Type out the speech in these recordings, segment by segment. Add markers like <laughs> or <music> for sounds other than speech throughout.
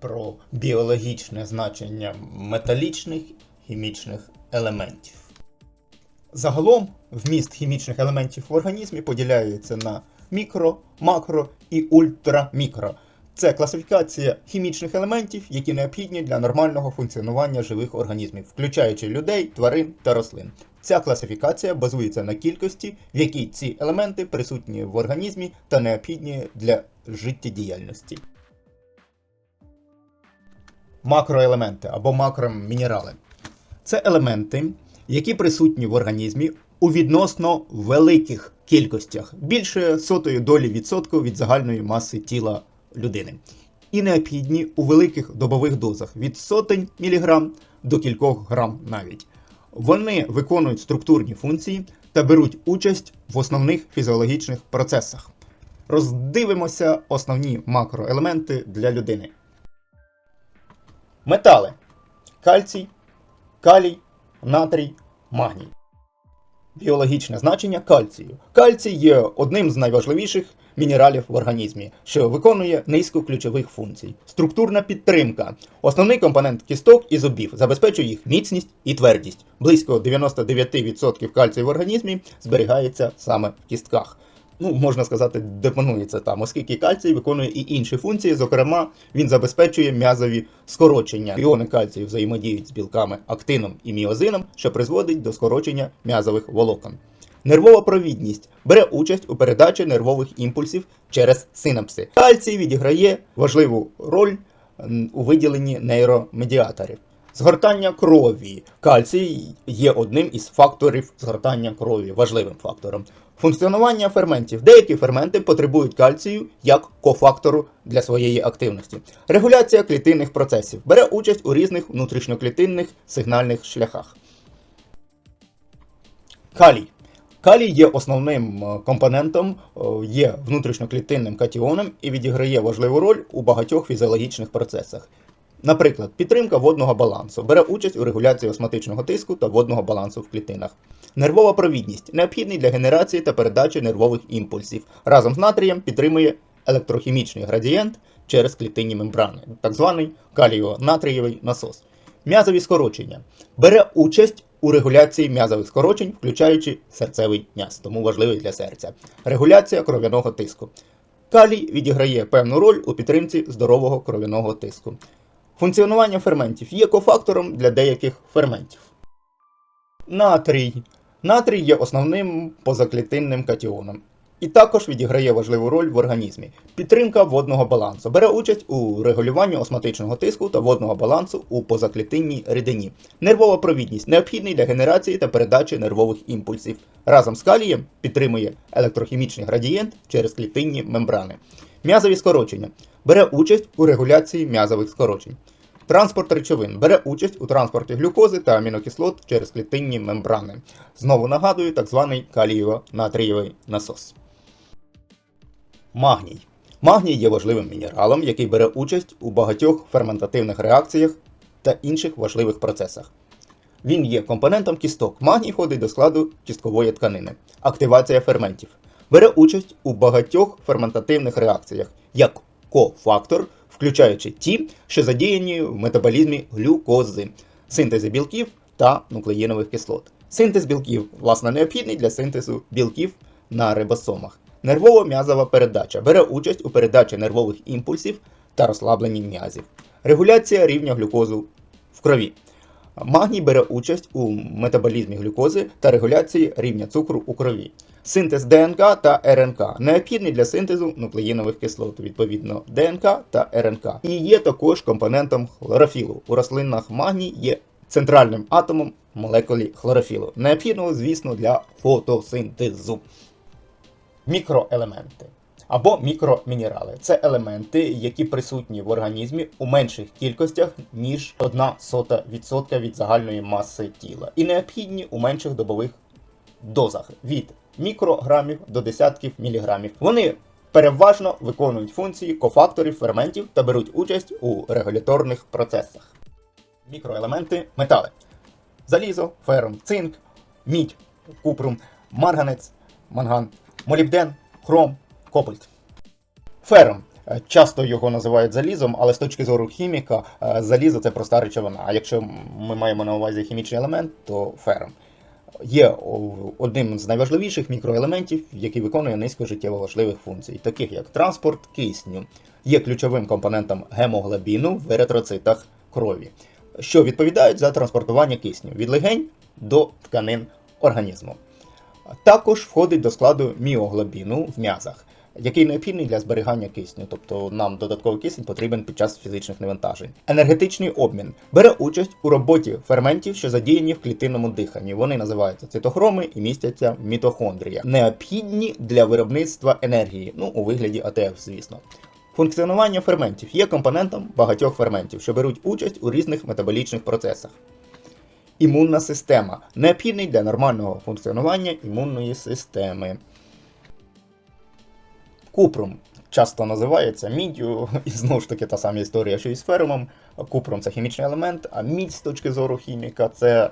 про біологічне значення металічних хімічних елементів. Загалом вміст хімічних елементів в організмі поділяється на мікро, макро і ультрамікро. Це класифікація хімічних елементів, які необхідні для нормального функціонування живих організмів, включаючи людей, тварин та рослин. Ця класифікація базується на кількості, в якій ці елементи присутні в організмі та необхідні для життєдіяльності. Макроелементи або макромінерали це елементи, які присутні в організмі у відносно великих кількостях, більше сотої долі відсотку від загальної маси тіла людини, і необхідні у великих добових дозах від сотень міліграм до кількох грам навіть. Вони виконують структурні функції та беруть участь в основних фізіологічних процесах. Роздивимося основні макроелементи для людини. Метали: кальцій, калій, натрій, магній. Біологічне значення кальцію. Кальцій є одним з найважливіших мінералів в організмі, що виконує низку ключових функцій. Структурна підтримка. Основний компонент кісток і зубів забезпечує їх міцність і твердість. Близько 99% кальцію в організмі зберігається саме в кістках. Ну, можна сказати, депонується там, оскільки кальцій виконує і інші функції, зокрема, він забезпечує м'язові скорочення. Іони кальцію взаємодіють з білками актином і міозином, що призводить до скорочення м'язових волокон. Нервова провідність бере участь у передачі нервових імпульсів через синапси. Кальцій відіграє важливу роль у виділенні нейромедіаторів. Згортання крові. Кальцій є одним із факторів згортання крові, важливим фактором. Функціонування ферментів. Деякі ферменти потребують кальцію як кофактору для своєї активності. Регуляція клітинних процесів бере участь у різних внутрішньоклітинних сигнальних шляхах. Калій. Калій є основним е, компонентом, е, є внутрішньоклітинним катіоном і відіграє важливу роль у багатьох фізіологічних процесах. Наприклад, підтримка водного балансу бере участь у регуляції осматичного тиску та водного балансу в клітинах. Нервова провідність необхідний для генерації та передачі нервових імпульсів. Разом з натрієм підтримує електрохімічний градієнт через клітинні мембрани, так званий каліо-натрієвий насос. М'язові скорочення бере участь у регуляції м'язових скорочень, включаючи серцевий м'яз, тому важливий для серця. Регуляція кров'яного тиску. Калій відіграє певну роль у підтримці здорового кров'яного тиску. Функціонування ферментів є кофактором для деяких ферментів. Натрій. Натрій є основним позаклітинним катіоном і також відіграє важливу роль в організмі. Підтримка водного балансу бере участь у регулюванні осматичного тиску та водного балансу у позаклітинній рідині. Нервова провідність необхідний для генерації та передачі нервових імпульсів. Разом з калієм підтримує електрохімічний градієнт через клітинні мембрани. М'язові скорочення бере участь у регуляції м'язових скорочень. Транспорт речовин бере участь у транспорті глюкози та амінокислот через клітинні мембрани. Знову нагадую, так званий калієво-натрієвий насос. Магній. Магній є важливим мінералом, який бере участь у багатьох ферментативних реакціях та інших важливих процесах. Він є компонентом кісток. Магній входить до складу кісткової тканини. Активація ферментів. Бере участь у багатьох ферментативних реакціях як кофактор, включаючи ті, що задіяні в метаболізмі глюкози, синтезі білків та нуклеїнових кислот. Синтез білків, власне, необхідний для синтезу білків на рибосомах. Нервово-м'язова передача бере участь у передачі нервових імпульсів та розслабленні м'язів. Регуляція рівня глюкозу в крові. Магній бере участь у метаболізмі глюкози та регуляції рівня цукру у крові. Синтез ДНК та РНК необхідний для синтезу нуклеїнових кислот, відповідно ДНК та РНК. І є також компонентом хлорофілу. У рослинах магній є центральним атомом молекулі хлорофілу, необхідного, звісно, для фотосинтезу. Мікроелементи або мікромінерали це елементи, які присутні в організмі у менших кількостях, ніж 1,1% від загальної маси тіла, і необхідні у менших добових дозах від мікрограмів до десятків міліграмів. Вони переважно виконують функції кофакторів, ферментів та беруть участь у регуляторних процесах. Мікроелементи метали: залізо, ферум, цинк, мідь, купрум, марганець, манган, молібден, хром, кобальт. Ферум Е, Часто його називають залізом, але з точки зору хіміка, е, залізо це проста речовина. А якщо ми маємо на увазі хімічний елемент, то ферм. Є одним з найважливіших мікроелементів, який виконує низку життєво важливих функцій, таких як транспорт кисню, є ключовим компонентом гемоглобіну в еритроцитах крові, що відповідають за транспортування кисню від легень до тканин організму. Також входить до складу міоглобіну в м'язах, який необхідний для зберігання кисню, тобто нам додатковий кисень потрібен під час фізичних навантажень. Енергетичний обмін бере участь у роботі ферментів, що задіяні в клітинному диханні. Вони називаються цитохроми і містяться в мітохондріях, необхідні для виробництва енергії, ну у вигляді АТФ, звісно. Функціонування ферментів є компонентом багатьох ферментів, що беруть участь у різних метаболічних процесах. Імунна система необхідний для нормального функціонування імунної системи. Купром часто називається міддю, <laughs> і знову ж таки та сама історія, що і з ферумом. Купром це хімічний елемент, а мідь з точки зору хіміка це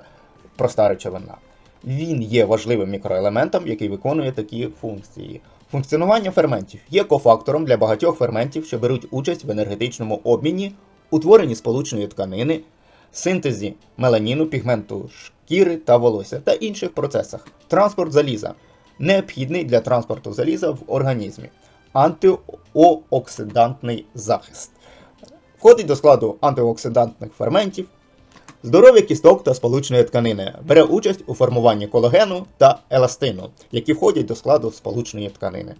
проста речовина. Він є важливим мікроелементом, який виконує такі функції. Функціонування ферментів є кофактором для багатьох ферментів, що беруть участь в енергетичному обміні, утворенні сполучної тканини, синтезі меланіну, пігменту шкіри та волосся та інших процесах. Транспорт заліза необхідний для транспорту заліза в організмі. Антиооксидантний захист. Входить до складу антиоксидантних ферментів, здоров'я кісток та сполучної тканини. Бере участь у формуванні колагену та еластину, які входять до складу сполучної тканини.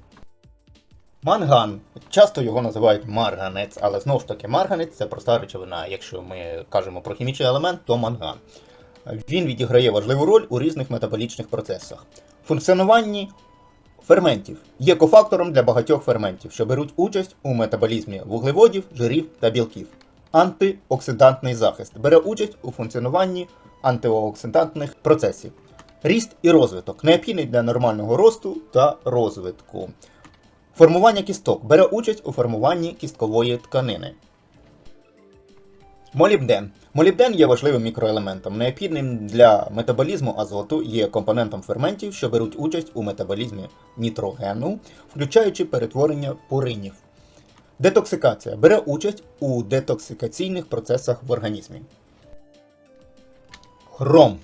Манган. Часто його називають марганець, але знову ж таки марганець це проста речовина. Якщо ми кажемо про хімічний елемент, то манган. Він відіграє важливу роль у різних метаболічних процесах. Функціонуванні ферментів є кофактором для багатьох ферментів, що беруть участь у метаболізмі вуглеводів, жирів та білків. Антиоксидантний захист бере участь у функціонуванні антиоксидантних процесів. Ріст і розвиток необхідний для нормального росту та розвитку. Формування кісток бере участь у формуванні кісткової тканини. Молібден. Молібден є важливим мікроелементом, необхідним для метаболізму азоту, є компонентом ферментів, що беруть участь у метаболізмі нітрогену, включаючи перетворення пуринів. Детоксикація бере участь у детоксикаційних процесах в організмі. Хром.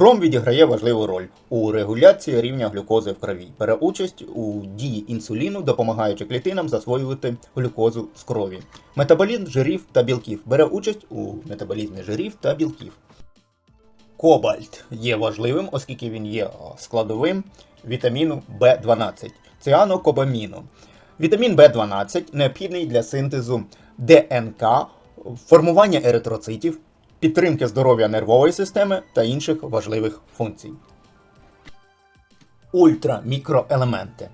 Хром відіграє важливу роль у регуляції рівня глюкози в крові. Бере участь у дії інсуліну, допомагаючи клітинам засвоювати глюкозу з крові. Метаболізм жирів та білків. Бере участь у метаболізмі жирів та білків. Кобальт є важливим, оскільки він є складовим вітаміну В12, ціанокобаміну. Вітамін В12 необхідний для синтезу ДНК, формування еритроцитів, підтримки здоров'я нервової системи та інших важливих функцій. Ультрамікроелементи.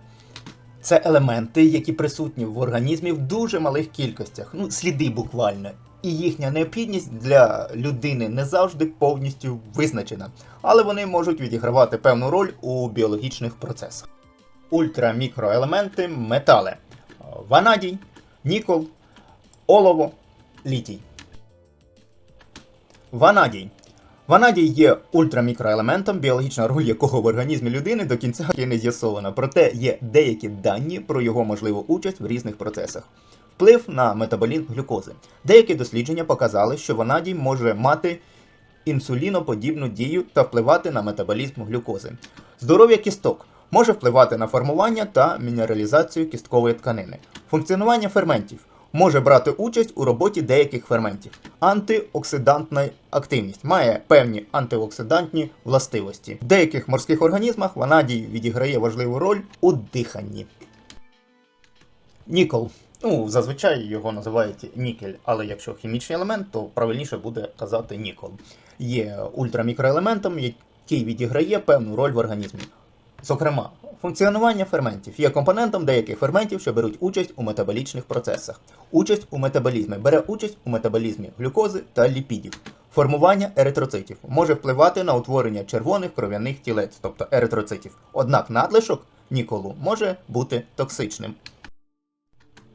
Це елементи, які присутні в організмі в дуже малих кількостях, ну, сліди буквально. І їхня необхідність для людини не завжди повністю визначена, але вони можуть відігравати певну роль у біологічних процесах. Ультрамікроелементи метали: ванадій, нікол, олово, літій. Ванадій. Ванадій є ультрамікроелементом, біологічна роль якого в організмі людини до кінця є не з'ясована, проте є деякі дані про його можливу участь в різних процесах. Вплив на метаболізм глюкози. Деякі дослідження показали, що ванадій може мати інсуліноподібну дію та впливати на метаболізм глюкози. Здоров'я кісток може впливати на формування та мінералізацію кісткової тканини. Функціонування ферментів може брати участь у роботі деяких ферментів. Антиоксидантна активність має певні антиоксидантні властивості. В деяких морських організмах ванадій відіграє важливу роль у диханні. Нікол. Ну, зазвичай його називають нікель, але якщо хімічний елемент, то правильніше буде казати нікол. Є ультрамікроелементом, який відіграє певну роль в організмі. Зокрема, функціонування ферментів є компонентом деяких ферментів, що беруть участь у метаболічних процесах. Участь у метаболізмі бере участь у метаболізмі глюкози та ліпідів. Формування еритроцитів може впливати на утворення червоних кров'яних тілець, тобто еритроцитів. Однак надлишок ніколу може бути токсичним.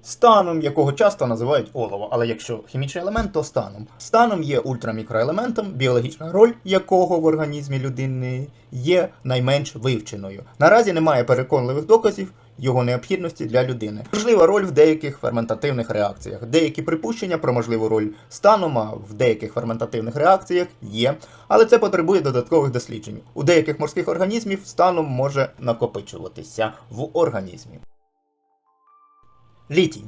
Станом, якого часто називають олово, але якщо хімічний елемент, то станом. Станом є ультрамікроелементом, біологічна роль якого в організмі людини є найменш вивченою. Наразі немає переконливих доказів його необхідності для людини. Можлива роль в деяких ферментативних реакціях. Деякі припущення про можливу роль станома в деяких ферментативних реакціях є, але це потребує додаткових досліджень. У деяких морських організмів станом може накопичуватися в організмі. Літій.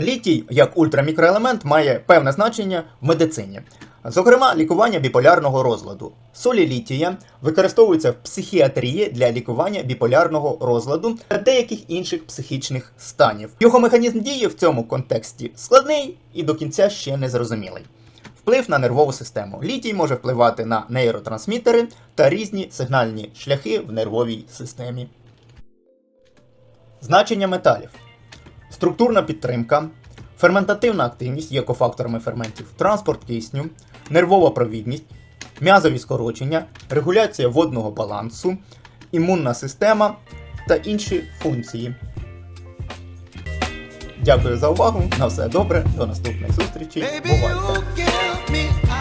Літій як ультрамікроелемент має певне значення в медицині. Зокрема, лікування біполярного розладу. Солі літія використовуються в психіатрії для лікування біполярного розладу та деяких інших психічних станів. Його механізм дії в цьому контексті складний і до кінця ще не зрозумілий. Вплив на нервову систему. Літій може впливати на нейротрансмітери та різні сигнальні шляхи в нервовій системі. Значення металів. Структурна підтримка, ферментативна активність є кофакторами ферментів, транспорт кисню, нервова провідність, м'язові скорочення, регуляція водного балансу, імунна система та інші функції. Дякую за увагу. На все добре. До наступних зустрічей. Бувайте!